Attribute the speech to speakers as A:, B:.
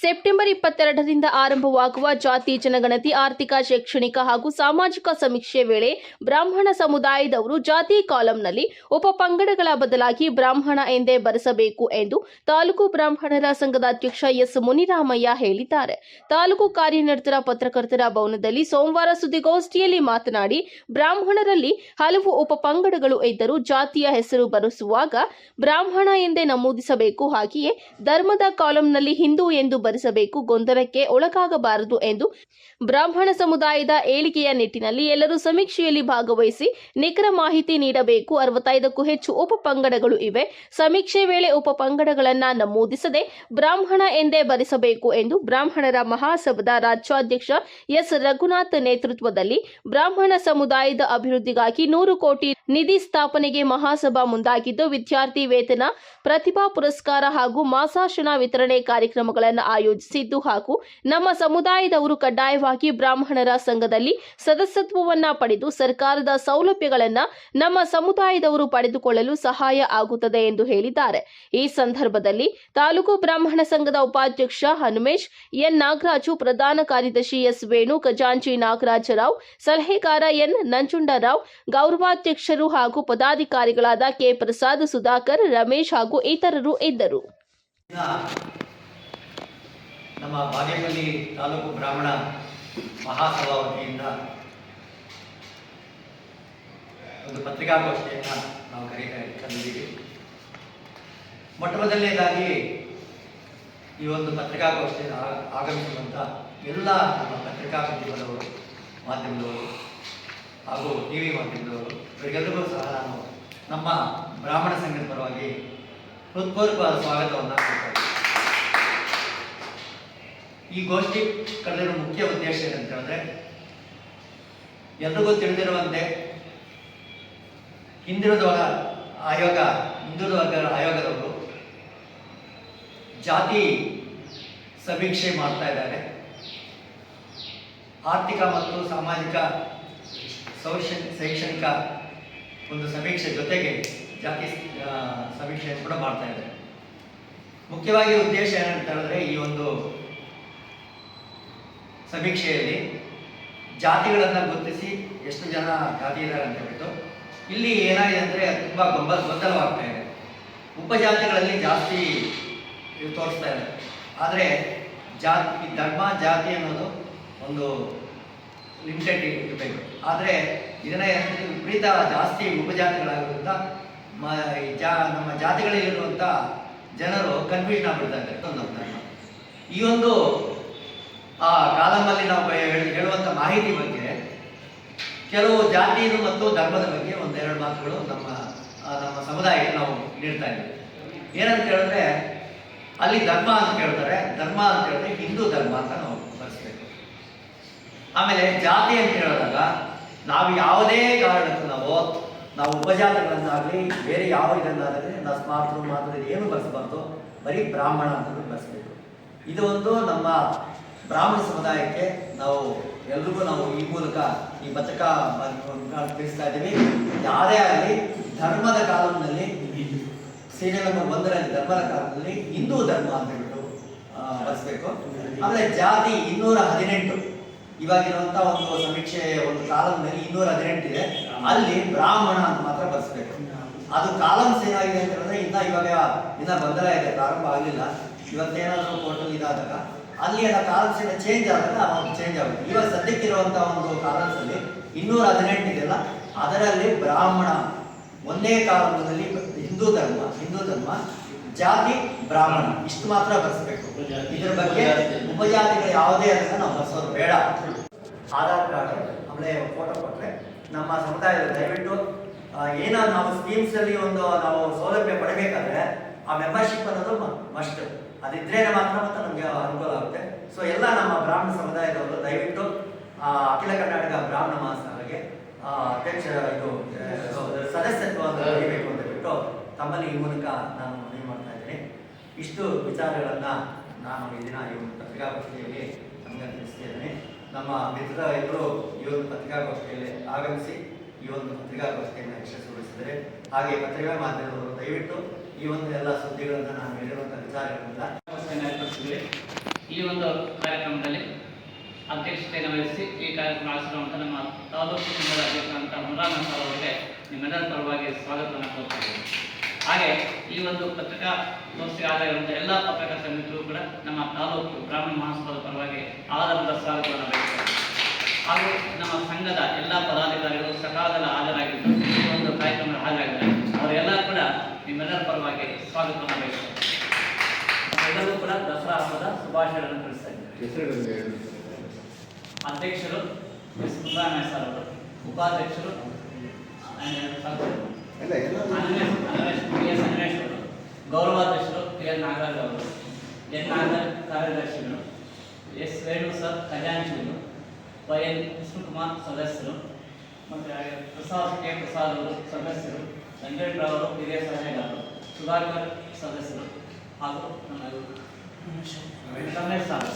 A: September ಇಪ್ಪತ್ತೆರಡರಿಂದ ಆರಂಭವಾಗುವ ಜಾತಿ ಜನಗಣತಿ, ಆರ್ಥಿಕ, ಶೈಕ್ಷಣಿಕ ಹಾಗೂ ಸಾಮಾಜಿಕ ಸಮೀಕ್ಷೆ ವೇಳೆ ಬ್ರಾಹ್ಮಣ ಸಮುದಾಯದವರು ಜಾತಿ ಕಾಲಂನಲ್ಲಿ ಉಪ ಪಂಗಡಗಳ ಬದಲಾಗಿ ಬ್ರಾಹ್ಮಣ ಎಂದೇ ಬರೆಸಬೇಕು ಎಂದು ತಾಲೂಕು ಬ್ರಾಹ್ಮಣರ ಸಂಘದ ಅಧ್ಯಕ್ಷ ಎಸ್ ಮುನಿರಾಮಯ್ಯ ಹೇಳಿದ್ದಾರೆ. ತಾಲೂಕು ಕಾರ್ಯನಿರತರ ಪತ್ರಕರ್ತರ ಭವನದಲ್ಲಿ ಸೋಮವಾರ ಸುದ್ದಿಗೋಷ್ಠಿಯಲ್ಲಿ ಮಾತನಾಡಿ, ಬ್ರಾಹ್ಮಣರಲ್ಲಿ ಹಲವು ಉಪ ಪಂಗಡಗಳು ಇದ್ದರೂ ಜಾತಿಯ ಹೆಸರು ಬರೆಸುವಾಗ ಬ್ರಾಹ್ಮಣ ಎಂದೇ ನಮೂದಿಸಬೇಕು. ಹಾಗೆಯೇ ಧರ್ಮದ ಕಾಲಂನಲ್ಲಿ ಹಿಂದೂ ಎಂದು ಬರೆಸಬೇಕು ಗೊಂದಲಕ್ಕೆ ಒಳಗಾಗಬಾರದು ಎಂದು ಬ್ರಾಹ್ಮಣ ಸಮುದಾಯದ ಏಳಿಗೆಯ ನಿಟ್ಟಿನಲ್ಲಿ ಎಲ್ಲರೂ ಸಮೀಕ್ಷೆಯಲ್ಲಿ ಭಾಗವಹಿಸಿ ನಿಖರ ಮಾಹಿತಿ ನೀಡಬೇಕು. ಅರವತ್ತೈದಕ್ಕೂ ಹೆಚ್ಚು ಉಪಪಂಗಡಗಳು ಇವೆ. ಸಮೀಕ್ಷೆ ವೇಳೆ ಉಪಪಂಗಡಗಳನ್ನ ನಮೂದಿಸದೆ ಬ್ರಾಹ್ಮಣ ಎಂದೇ ಬರೆಸಬೇಕು ಎಂದು ಬ್ರಾಹ್ಮಣರ ಮಹಾಸಭಾದ ರಾಜ್ಯಾಧ್ಯಕ್ಷ ಎಸ್. ರಘುನಾಥ್ ನೇತೃತ್ವದಲ್ಲಿ ಬ್ರಾಹ್ಮಣ ಸಮುದಾಯದ ಅಭಿವೃದ್ಧಿಗಾಗಿ ನೂರು ಕೋಟಿ ನಿಧಿ ಸ್ಥಾಪನೆಗೆ ಮಹಾಸಭಾ ಮುಂದಾಗಿದ್ದು, ವಿದ್ಯಾರ್ಥಿ ವೇತನ, ಪ್ರತಿಭಾ ಪುರಸ್ಕಾರ ಹಾಗೂ ಮಾಸಾಶನ ವಿತರಣೆ ಕಾರ್ಯಕ್ರಮಗಳನ್ನು ಆಯೋಜಿಸಿದ್ದು ಹಾಗೂ ನಮ್ಮ ಸಮುದಾಯದವರು ಕಡ್ಡಾಯವಾಗಿ ಬ್ರಾಹ್ಮಣರ ಸಂಘದಲ್ಲಿ ಸದಸ್ಯತ್ವವನ್ನ ಪಡೆದು ಸರ್ಕಾರದ ಸೌಲಭ್ಯಗಳನ್ನು ನಮ್ಮ ಸಮುದಾಯದವರು ಪಡೆದುಕೊಳ್ಳಲು ಸಹಾಯ ಆಗುತ್ತದೆ ಎಂದು ಹೇಳಿದ್ದಾರೆ. ಈ ಸಂದರ್ಭದಲ್ಲಿ ತಾಲೂಕು ಬ್ರಾಹ್ಮಣ ಸಂಘದ ಉಪಾಧ್ಯಕ್ಷ ಹನುಮೇಶ್, ಎನ್. ನಾಗರಾಜು, ಪ್ರಧಾನ ಕಾರ್ಯದರ್ಶಿ ಎಸ್. ವೇಣು, ಖಜಾಂಚಿ ನಾಗರಾಜರಾವ್, ಸಲಹೆಗಾರ ಎನ್. ನಂಜುಂಡರಾವ್, ಗೌರವಾಧ್ಯಕ್ಷರು ಹಾಗೂ ಪದಾಧಿಕಾರಿಗಳಾದ ಕೆ. ಪ್ರಸಾದ್ ಸುಧಾಕರ್, ರಮೇಶ್ ಹಾಗೂ ಇತರರು ಇದ್ದರು.
B: ನಮ್ಮ ಬಾಗೇಪಲ್ಲಿ ತಾಲೂಕು ಬ್ರಾಹ್ಮಣ ಮಹಾಸಭಾ ವತಿಯಿಂದ ಒಂದು ಪತ್ರಿಕಾಗೋಷ್ಠಿಯನ್ನು ನಾವು ಕರೀತಾ ತಂದಿದ್ದೀವಿ. ಮೊಟ್ಟ ಮೊದಲನೇದಾಗಿ ಈ ಒಂದು ಪತ್ರಿಕಾಗೋಷ್ಠಿಯನ್ನು ಆಗಮಿಸುವಂಥ ಎಲ್ಲ ನಮ್ಮ ಪತ್ರಿಕಾ ಮಾಧ್ಯಮದವರು ಮಾಧ್ಯಮದವರು ಹಾಗೂ ಟಿ ವಿ ಮಾಧ್ಯಮದವರು ಇವರಿಗೆಲ್ಲರಿಗೂ ಸಹ ನಾನು ನಮ್ಮ ಬ್ರಾಹ್ಮಣ ಸಂಘದ ಪರವಾಗಿ ಹೃತ್ಪೂರ್ವಕವಾದ ಸ್ವಾಗತವನ್ನು ಕೊಡ್ತಾ ಈ ಗೋಷ್ಠಿ ಕರೆದಿರೋ ಮುಖ್ಯ ಉದ್ದೇಶ ಏನಂತ ಹೇಳಿದ್ರೆ, ಎಲ್ರಿಗೂ ತಿಳಿದಿರುವಂತೆ ಹಿಂದುಳಿದ ಆಯೋಗ, ಹಿಂದುಳಿದ ಆಯೋಗದವರು ಜಾತಿ ಸಮೀಕ್ಷೆ ಮಾಡ್ತಾ ಇದ್ದಾರೆ. ಆರ್ಥಿಕ ಮತ್ತು ಸಾಮಾಜಿಕ ಸೌಶ ಶೈಕ್ಷಣಿಕ ಒಂದು ಸಮೀಕ್ಷೆ ಜೊತೆಗೆ ಜಾತಿ ಸಮೀಕ್ಷೆಯನ್ನು ಕೂಡ ಮಾಡ್ತಾ ಇದ್ದಾರೆ. ಮುಖ್ಯವಾಗಿ ಉದ್ದೇಶ ಏನಂತ ಹೇಳಿದ್ರೆ, ಈ ಒಂದು ಸಮೀಕ್ಷೆಯಲ್ಲಿ ಜಾತಿಗಳನ್ನು ಗುರುತಿಸಿ ಎಷ್ಟು ಜನ ಜಾತಿ ಇದ್ದಾರೆ ಅಂತ ಹೇಳ್ಬಿಟ್ಟು, ಇಲ್ಲಿ ಏನಾಗಿದೆ ಅಂದರೆ ತುಂಬ ಗೊಂಬ, ಗೊಂದಲವಾಗ್ತಾ ಇದೆ. ಉಪಜಾತಿಗಳಲ್ಲಿ ಜಾಸ್ತಿ ತೋರಿಸ್ತಾ ಇದೆ. ಆದರೆ ಜಾತಿ ಧರ್ಮ, ಜಾತಿ ಅನ್ನೋದು ಒಂದು ಲಿಮಿಟೆಡ್ ಇರಬೇಕು. ಆದರೆ ಇದನ್ನ ವಿಪರೀತ ಜಾಸ್ತಿ ಉಪಜಾತಿಗಳಾಗಿರುವಂಥ ಮ ಜಾ, ನಮ್ಮ ಜಾತಿಗಳಲ್ಲಿರುವಂಥ ಜನರು ಕನ್ಫ್ಯೂಷನ್ ಆಗ್ಬಿಡ್ತಾರೆ ಒಂದು ಧರ್ಮ ಈ ಒಂದು ಆ ಕಾಲಮಲ್ಲಿ ನಾವು ಹೇಳುವಂಥ ಮಾಹಿತಿ ಬಗ್ಗೆ ಕೆಲವು ಜಾತಿಯನ್ನು ಮತ್ತು ಧರ್ಮದ ಬಗ್ಗೆ ಒಂದೆರಡು ಮಾತುಗಳು ನಮ್ಮ ನಮ್ಮ ಸಮುದಾಯಕ್ಕೆ ನಾವು ನೀಡ್ತಾ ಇದ್ದೀವಿ. ಏನಂತ ಹೇಳಿದ್ರೆ, ಅಲ್ಲಿ ಧರ್ಮ ಅಂತ ಹೇಳ್ತಾರೆ. ಧರ್ಮ ಅಂತ ಹೇಳಿದ್ರೆ ಹಿಂದೂ ಧರ್ಮ ಅಂತ ನಾವು ಬರೆಸ್ಬೇಕು. ಆಮೇಲೆ ಜಾತಿ ಅಂತ ಹೇಳಿದಾಗ ನಾವು ಯಾವುದೇ ಕಾರಣಕ್ಕೂ ನಾವು ನಾವು ಉಪಜಾತಿಗಳನ್ನಾಗಲಿ, ಬೇರೆ ಯಾವ ಇದನ್ನಾಗಲಿ ನಾವು ಸ್ಮಾರ್ಟ್ ಮಾತ್ರ ಏನು ಬಳಸಬಾರ್ದು ಬರೀ ಬ್ರಾಹ್ಮಣ ಅಂತ ಬಳಸಬೇಕು ಇದು ಒಂದು ನಮ್ಮ ಬ್ರಾಹ್ಮಣ ಸಮುದಾಯಕ್ಕೆ ನಾವು ಎಲ್ರಿಗೂ ನಾವು ಈ ಮೂಲಕ ಈ ಪತ್ರಿಕಾ ತಿಳಿಸ್ತಾ ಇದ್ದೀವಿ. ಯಾರೇ ಆಗಲಿ ಧರ್ಮದ ಕಾಲಂನಲ್ಲಿ ಸೀರಿಯಲ್ ನಂಬರ್ ಒಂದರಲ್ಲಿ ಧರ್ಮದ ಕಾಲದಲ್ಲಿ ಹಿಂದೂ ಧರ್ಮ ಅಂತ ಹೇಳ್ಬಿಟ್ಟು ಬಳಸಬೇಕು. ಆಮೇಲೆ ಜಾತಿ ಇನ್ನೂರ ಹದಿನೆಂಟು. ಇವಾಗಿರುವಂತ ಒಂದು ಸಮೀಕ್ಷೆ ಒಂದು ಕಾಲಂನಲ್ಲಿ ಇನ್ನೂರ ಹದಿನೆಂಟು ಇದೆ. ಅಲ್ಲಿ ಬ್ರಾಹ್ಮಣ ಅಂತ ಮಾತ್ರ ಬಳಸ್ಬೇಕು. ಅದು ಕಾಲಮ್ಸ್ ಏನಾಗಿದೆ ಅಂತ ಹೇಳಿದ್ರೆ ಇನ್ನ ಇವಾಗ ಇನ್ನ ಗೊಂದಲ ಇದೆ, ಪ್ರಾರಂಭ ಆಗಲಿಲ್ಲ. ಇವತ್ತೇನಾದರೂ ಕೋರ್ಟಲ್ಲಿ ಇದಾದಾಗ ಅಲ್ಲಿ ಆ ಕಾಲಮ್ಸ್ ಚೇಂಜ್ ಆದಾಗ ಅವಾಗ ಚೇಂಜ್ ಆಗುತ್ತೆ. ಇವಾಗ ಸದ್ಯಕ್ಕಿರುವಂತ ಒಂದು ಕಾಲಮ್ಸ್ ಅಲ್ಲಿ ಇನ್ನೂರ ಹದಿನೆಂಟು ಇದೆಯಲ್ಲ ಅದರಲ್ಲಿ ಬ್ರಾಹ್ಮಣ ಒಂದೇ ಕಾಲದಲ್ಲಿ ಹಿಂದೂ ಧರ್ಮ ಹಿಂದೂ ಧರ್ಮ ಜಾತಿ ಬ್ರಾಹ್ಮಣ ಇಷ್ಟು ಮಾತ್ರ ಬರ್ಸ್ಬೇಕು. ಇದ್ರ ಬಗ್ಗೆ ಉಪಜಾತಿಗಳು ಯಾವುದೇ ಅಂತ ನಾವು ಬರ್ಸೋದು ಬೇಡ. ಆಧಾರ್ ಕಾರ್ಡ್ ಆಮೇಲೆ ಫೋಟೋ ಕೊಟ್ರೆ ನಮ್ಮ ಸಮುದಾಯದ ದಯವಿಟ್ಟು ಏನೋ ನಾವು ಸ್ಕೀಮ್ಸ್ ಅಲ್ಲಿ ಒಂದು ನಾವು ಸೌಲಭ್ಯ ಪಡಿಬೇಕಾದ್ರೆ ಆ ಮೆಂಬರ್ಶಿಪ್ ಅನ್ನೋದು ಮಸ್ಟ್ ಅದಿದ್ರೇನೆ ಮಾತ್ರ ಮತ್ತೆ ನಮಗೆ ಅನುಕೂಲ ಆಗುತ್ತೆ. ಸೊ ಎಲ್ಲ ನಮ್ಮ ಬ್ರಾಹ್ಮಣ ಸಮುದಾಯದವರು ದಯವಿಟ್ಟು ಅಖಿಲ ಕರ್ನಾಟಕ ಬ್ರಾಹ್ಮಣ ಮಹಾಸಭೆಗೆ ಅಧ್ಯಕ್ಷ, ಇದು ಸದಸ್ಯತ್ವ ಸದಸ್ಯತ್ವವನ್ನು ಪಡಿಬೇಕು ಅಂತ ಬಿಟ್ಟು ತಮ್ಮಲ್ಲಿ ಈ ಮೂಲಕ ನಾನು ಮನವಿ ಮಾಡ್ತಾ ಇದ್ದೀನಿ. ಇಷ್ಟು ವಿಚಾರಗಳನ್ನ ನಾನು ಈ ದಿನ ಈ ಒಂದು ಪತ್ರಿಕಾಗೋಷ್ಠಿಯಲ್ಲಿ ನಮಗೆ ತಿಳಿಸ್ತಾ ಇದ್ದೀನಿ. ನಮ್ಮ ಮಿತ್ರ ಎಲ್ಲರೂ ಈ ಒಂದು ಪತ್ರಿಕಾಗೋಷ್ಠಿಯಲ್ಲಿ ಆಗಮಿಸಿ ಈ ಒಂದು ಪತ್ರಿಕಾಗೋಷ್ಠಿಯನ್ನು ಯಶಸ್ವಿಗೊಳಿಸಿದರೆ ಹಾಗೆ ಪತ್ರಿಕಾ ಮಾಧ್ಯಮದವರು ದಯವಿಟ್ಟು ಈ ಒಂದು ಎಲ್ಲ ಸುದ್ದಿಗಳನ್ನು ನಾನು ಹೇಳಿರುವಂಥ ವಿಚಾರಗಳನ್ನ
C: ಈ ಒಂದು ಕಾರ್ಯಕ್ರಮದಲ್ಲಿ ಅಧ್ಯಕ್ಷತೆಯನ್ನು ವಹಿಸಿ ಈ ಕಾರ್ಯಕ್ರಮ ನಡೆಸಿರುವಂಥ ನಮ್ಮ ತಾಲೂಕು ಸಂಘದ ಅಧ್ಯಕ್ಷರಂತ ಮುರಾನ ಅವರಿಗೆ ನಿಮ್ಮೆಲ್ಲರ ಪರವಾಗಿ ಸ್ವಾಗತವನ್ನು ಕೋರ್ತೇವೆ ಹಾಗೆ ಈ ಒಂದು ಪತ್ರಿಕಾ ಸಂಸ್ಥೆ ಆಗಿರುವಂತಹ ಎಲ್ಲ ಪತ್ರಕರ್ತ ಮಿತ್ರರು ಕೂಡ ನಮ್ಮ ತಾಲೂಕು ಗ್ರಾಮೀಣ ಮಹೋತ್ಸವದ ಪರವಾಗಿ ಆಧಾರದ ಸ್ವಾಗತವನ್ನು ಬಯಸ್ತೇವೆ ಹಾಗೂ ನಮ್ಮ ಸಂಘದ ಎಲ್ಲ ಪದಾಧಿಕಾರಿಗಳು ಸಕಾಲದಲ್ಲಿ ಹಾಜರಾಗಿದ್ದು ಈ ಒಂದು ಕಾರ್ಯಕ್ರಮ ಹಾಜರಾಗಿದ್ದಾರೆ. ನಿಮ್ಮೆಲ್ಲರ ಪರವಾಗಿ ಸ್ವಾಗತವನ್ನು ಬಯಸ್ತೇವೆ ಎಲ್ಲರೂ ಕೂಡ ದಸರಾ ಹಬ್ಬದ ಶುಭಾಶಯಗಳನ್ನು ತಿಳಿಸ್ತಾ ಇದ್ದಾರೆ ಅಧ್ಯಕ್ಷರು ಎಸ್ ಮುದ್ದಾರಾಯ ಸರ್ ಅವರು ಉಪಾಧ್ಯಕ್ಷರು
D: ಎಲ್ಲ ಎಲ್ಲ
C: ಅನ್ವೇಷ್ ಅನ್ವೇಷ್ ಪಿ ಎಸ್ ಅನ್ವೇಷ್ ಅವರು ಗೌರವಾಧ್ಯಕ್ಷರು ಕೆ ಎನ್ ನಾಗರಾಜ್ ಅವರು ಎನ್ ನಾಗರಾಜ್ ಕಾರ್ಯದರ್ಶಿಗಳು ಎಸ್ ವೇಣು ಸರ್ ಖಜಾಂಚಿಗಳು ವೈ ಎನ್ ವಿಷ್ಣುಕುಮಾರ್ ಸದಸ್ಯರು ಮತ್ತು ಹಾಗೆ ಪ್ರಸಾದ್ ಕೆ ಪ್ರಸಾದ್ ಅವರು ಸದಸ್ಯರು ವೆಂಕಟರಾವ್ ಅವರು ಹಿರಿಯ ಸಲಹೆಗಾರರು ಸುಧಾಕರ್ ಸದಸ್ಯರು ಹಾಗೂ ರಮೇಶ್ ಸರ್.